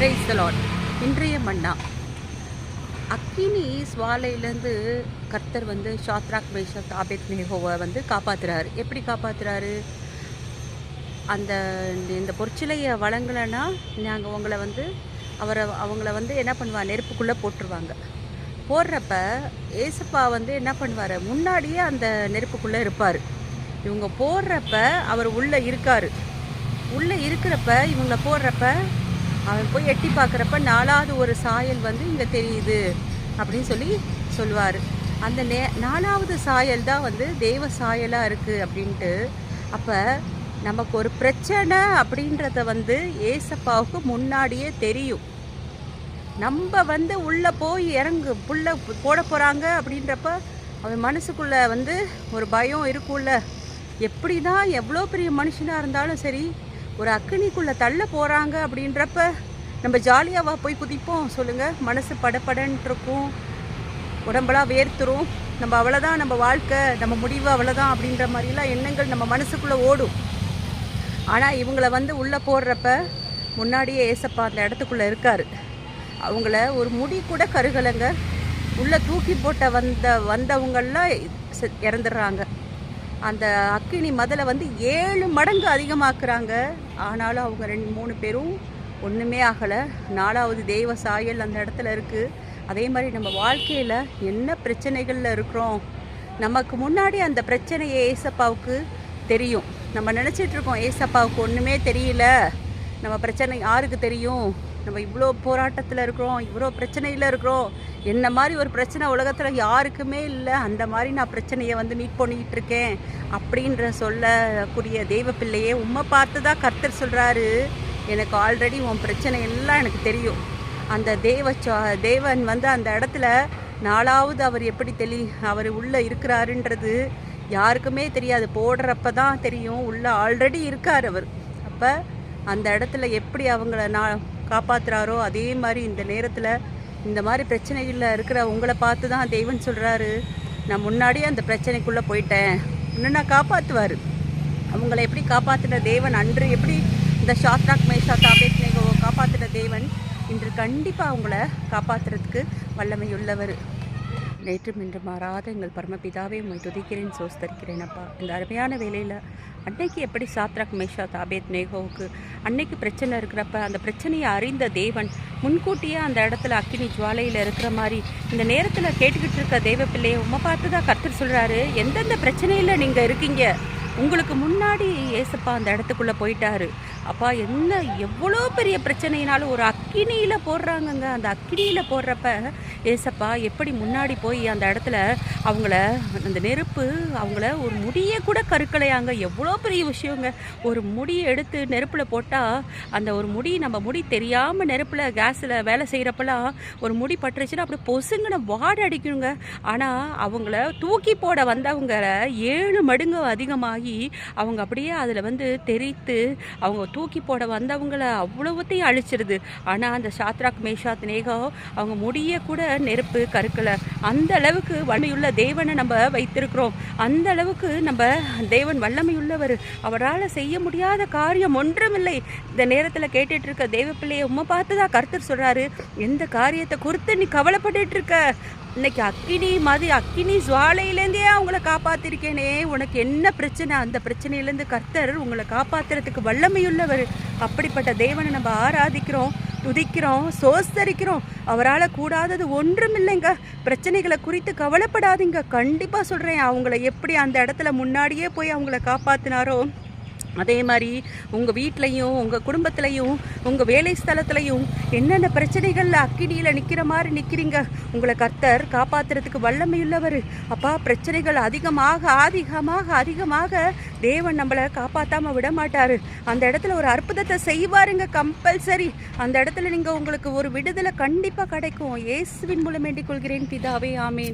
Praise the Lord இன்றைய மன்னா. அக்கினி சுவாலையிலேருந்து கர்த்தர் வந்து ஷாத்ராக் மேஷத் ஆபேத் நேஹோவை வந்து காப்பாத்துறாரு. எப்படி காப்பாற்றுறாரு அந்த இந்த பொற்சிலையை வழங்கலைன்னா நாங்கள் உங்களை வந்து அவரை அவங்கள வந்து என்ன பண்ணுவா? நெருப்புக்குள்ளே போட்டுருவாங்க. போடுறப்ப ஏசப்பா வந்து என்ன பண்ணுவார்? முன்னாடியே அந்த நெருப்புக்குள்ளே இருப்பார். இவங்க போடுறப்ப அவர் உள்ளே இருக்கார். உள்ளே இருக்கிறப்ப இவங்களை போடுறப்ப அவன் போய் எட்டி பார்க்குறப்ப நாலாவது ஒரு சாயல் வந்து இங்கே தெரியுது அப்படின்னு சொல்லி சொல்லுவார். அந்த நே நாலாவது சாயல் தான் வந்து தெய்வ சாயலாக இருக்குது அப்படின்ட்டு. அப்போ நமக்கு ஒரு பிரச்சனை அப்படின்றத வந்து ஏசப்பாவுக்கு முன்னாடியே தெரியும். நம்ம வந்து உள்ளே போய் இறங்கு புள்ள போட போகிறாங்க அப்படின்றப்ப அவன் மனசுக்குள்ளே வந்து ஒரு பயம் இருக்கும்ல. எப்படி தான் எவ்வளோ பெரிய மனுஷனாக இருந்தாலும் சரி ஒரு அக்கினிக்குள்ளே தள்ள போகிறாங்க அப்படின்றப்ப நம்ம ஜாலியாவா போய் குதிப்போம். சொல்லுங்கள் மனசு படப்படன்ட்ருக்கும் இருக்கும் உடம்பெல்லாம் வேர்த்துரும். நம்ம அவ்வளோதான் நம்ம வாழ்க்கை நம்ம முடிவு அவ்வளோதான் அப்படின்ற மாதிரிலாம் எண்ணங்கள் நம்ம மனசுக்குள்ளே ஓடும். ஆனால் இவங்கள வந்து உள்ளே போடுறப்ப முன்னாடியே ஏசப்பா அந்த இடத்துக்குள்ளே இருக்கார். அவங்கள ஒரு முடி கூட கருகலைங்க. உள்ளே தூக்கி போட்ட வந்த வந்தவங்கள்லாம் செ- இறந்துடுறாங்க. அந்த அக்கினி மதலை வந்து ஏழு மடங்கு அதிகமாக்குறாங்க. ஆனாலும் அவங்க ரெண்டு மூணு பேரும் ஒன்றுமே ஆகலை. நாலாவது தெய்வ சாயல் அந்த இடத்துல இருக்குது அதே மாதிரி நம்ம வாழ்க்கையில் என்ன பிரச்சனைகளில் இருக்கிறோம்? நமக்கு முன்னாடி அந்த பிரச்சனையை ஏசப்பாவுக்கு தெரியும். நம்ம நினச்சிட்டு இருக்கோம் ஏசப்பாவுக்கு ஒன்றுமே தெரியல. நம்ம பிரச்சனை யாருக்கு தெரியும்? நம்ம இவ்வளோ போராட்டத்தில் இருக்கிறோம் இவ்வளோ பிரச்சனையில் இருக்கிறோம். என்ன மாதிரி ஒரு பிரச்சனை உலகத்தில் யாருக்குமே இல்லை. அந்த மாதிரி நான் பிரச்சனையை வந்து மீட் பண்ணிக்கிட்டு இருக்கேன் அப்படின்ற சொல்லக்கூடிய தெய்வ பிள்ளையே உம்மை பார்த்து தான் கர்த்தர் சொல்கிறாரு எனக்கு ஆல்ரெடி உன் பிரச்சனை எல்லாம் எனக்கு தெரியும். அந்த தேவ தேவன் வந்து அந்த இடத்துல நாலாவது அவர் எப்படி தெளி அவர் உள்ளே இருக்கிறாருன்றது யாருக்குமே தெரியாது. போடுறப்ப தான் தெரியும். உள்ளே ஆல்ரெடி இருக்கார் அவர். அப்போ அந்த இடத்துல எப்படி அவங்கள நான் காப்பாற்றுறாரோ அதே மாதிரி இந்த நேரத்தில் இந்த மாதிரி பிரச்சனைகளில் இருக்கிற உங்களை பார்த்து தான் தெய்வம் சொல்கிறாரு நான் முன்னாடியே அந்த பிரச்சனைக்குள்ளே போயிட்டேன். இன்னும் நான் காப்பாற்றுவார் அவங்கள எப்படி காப்பாற்றின தேவன்? அன்று எப்படி இந்த ஷாத்ராக் மேஷா தாபேத் காப்பாற்றின தேவன்? இன்று கண்டிப்பாக அவங்கள காப்பாற்றுறதுக்கு வல்லமையுள்ளவர். நேற்றும் இன்று மாறாத எங்கள் பரமபிதாவே உம்மை துதிக்கிறேன் சோஸ்தரிக்கிறேன் அப்பா. இந்த அருமையான வேலையில் அன்னைக்கு எப்படி சாத்ராக் மேஷா தாபேத் நேகோவுக்கு அன்னைக்கு பிரச்சனை இருக்கிறப்ப அந்த பிரச்சனையை அறிந்த தேவன் முன்கூட்டியே அந்த இடத்துல அக்கினி ஜுவாலையில் இருக்கிற மாதிரி இந்த நேரத்தில் கேட்டுக்கிட்டு இருக்க தேவ பிள்ளையை உம்மை பார்த்து தான் கர்த்தர் சொல்கிறாரு எந்தெந்த பிரச்சனையில் நீங்கள் இருக்கீங்க? உங்களுக்கு முன்னாடி ஏசப்பா அந்த இடத்துக்குள்ளே போயிட்டாரு. அப்பா என்ன எவ்வளோ பெரிய பிரச்சனைனாலும் ஒரு அக்கினியில் போடுறாங்கங்க. அந்த அக்கினியில் போடுறப்ப ஏசப்பா எப்படி முன்னாடி போய் அந்த இடத்துல அவங்கள அந்த நெருப்பு அவங்கள ஒரு முடியை கூட கருக்கலையாங்க. எவ்வளோ பெரிய விஷயங்க. ஒரு முடியை எடுத்து நெருப்பில் போட்டால் அந்த ஒரு முடி நம்ம முடி தெரியாமல் நெருப்பில் கேஸில் வேலை செய்கிறப்பெல்லாம் ஒரு முடி பட்டுருச்சுன்னா அப்படி பொசுங்கின வாடை அடிக்கணுங்க ஆனால் அவங்கள தூக்கி போட வந்தவங்க ஏழு மடங்கு அதிகமாகி அவங்க அப்படியே அதில் வந்து தெரித்து அவங்க தூக்கி போட வந்தவங்கள அவ்வளோத்தையும் அழிச்சிருது. ஆனால் அந்த சாத்ராக் மேஷாத் நேகா அவங்க முடிய கூட நெருப்பு கருக்கலை அந்த அளவுக்கு வலிமையுள்ள தேவனை நம்ம வைத்திருக்கிறோம். அந்த அளவுக்கு நம்ம தேவன் வல்லமையுள்ளவர். அவரால் செய்ய முடியாத காரியம் ஒன்றுமில்லை. இந்த நேரத்தில் கேட்டுட்டு இருக்க தேவ பிள்ளையை உம்மை பார்த்து தான் கருத்தர் சொல்கிறாரு எந்த காரியத்தை குறித்து நீ கவலைப்பட்டுட்டு இருக்க இன்னைக்கு அக்கினி மாதிரி அக்கினி ஜுவாலையிலேருந்தே அவங்கள காப்பாத்திருக்கேனே. உனக்கு என்ன பிரச்சனை? அந்த பிரச்சனையிலேருந்து கர்த்தர் உங்களை காப்பாத்துறதுக்கு வல்லமையுள்ளவர். அப்படிப்பட்ட தேவனை நம்ம ஆராதிக்கிறோம். துதிக்கிறோம் சோஸ்தரிக்கிறோம். அவரால் கூடாதது ஒன்றும் இல்லைங்க. பிரச்சனைகளை குறித்து கவலைப்படாதீங்க. கண்டிப்பாக சொல்கிறேன் அவங்கள எப்படி அந்த இடத்துல முன்னாடியே போய் அவங்கள காப்பாற்றினாரோ அதே மாதிரி உங்கள் வீட்லேயும் உங்கள் குடும்பத்துலையும் உங்கள் வேலை ஸ்தலத்துலையும் என்னென்ன பிரச்சனைகளில் அக்கினியில் நிற்கிற மாதிரி நிற்கிறீங்க உங்களை கர்த்தர் காப்பாற்றுறதுக்கு வல்லமையுள்ளவர். அப்பா பிரச்சனைகள் அதிகமாக அதிகமாக அதிகமாக தேவன் நம்மளை காப்பாற்றாமல் விட மாட்டார். அந்த இடத்துல ஒரு அற்புதத்தை செய்வாருங்க கம்பல்சரி அந்த இடத்துல நீங்கள் உங்களுக்கு ஒரு விடுதலை கண்டிப்பாக கிடைக்கும். இயேசுவின் மூலம் வேண்டிக் கொள்கிறேன் பிதாவே ஆமேன்.